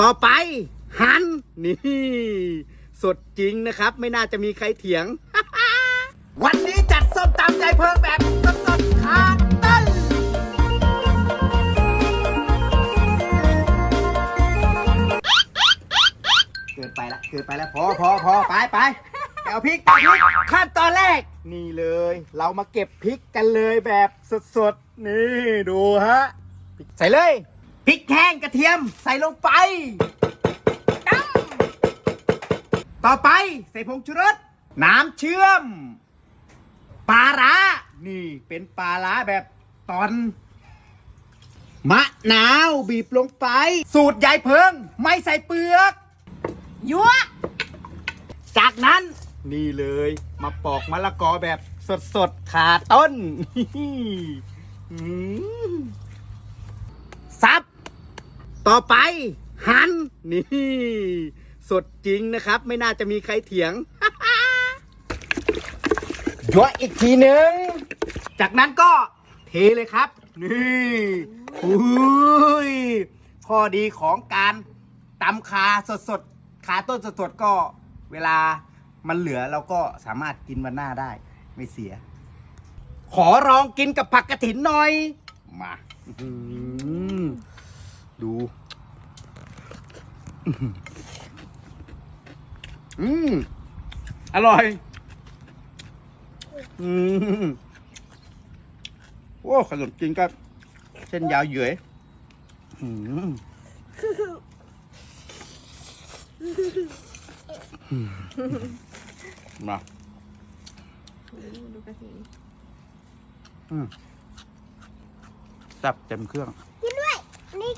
ต่อไปหัน นี่ สดจริงนะครับ ไม่น่าจะมีใครเถียง วันนี้จัดส้มตำใจเพิงแบบสดๆคาต้นเกินไปละเกินไปแล้วพอพอพอไปไปไปเอาพริกเอาพริกขั้นตอนแรก นี่เลย เรามาเก็บพริกกันเลยแบบสดๆ นี่ดูฮะ ใส่เลย พริกแห้งกระเทียมใส่ลงไปตั้มต่อไปใส่ผงชูรสน้ำเชื่อมปลาร้านี่เป็นปลาร้าแบบตอน มะนาวบีบลงไป สูตรยายเพิง ไม่ใส่เปลือกยั่วจากนั้นนี่เลยมาปอกมะละกอแบบสดๆขาต้น อืมซับ ต่อไป หัน นี่ สดจริงนะครับ ไม่น่าจะมีใครเถียงยั่วอีกทีหนึ่ง จากนั้นก็เทเลยครับ นี่อุ้ยข้อดีของการตำคาสดๆขาต้นสดๆก็เวลามันเหลือเราก็สามารถกินวันหน้าได้ ไม่เสีย ขอลองกินกับผักกระถินหน่อย มาดู อืมอร่อย อืมโอ้ขนมจีนก็เส้นยาวเหยื่อยอืมมาดูกระถิ่นอืมแซ่บเต็มเครื่อง กินด้วยนี่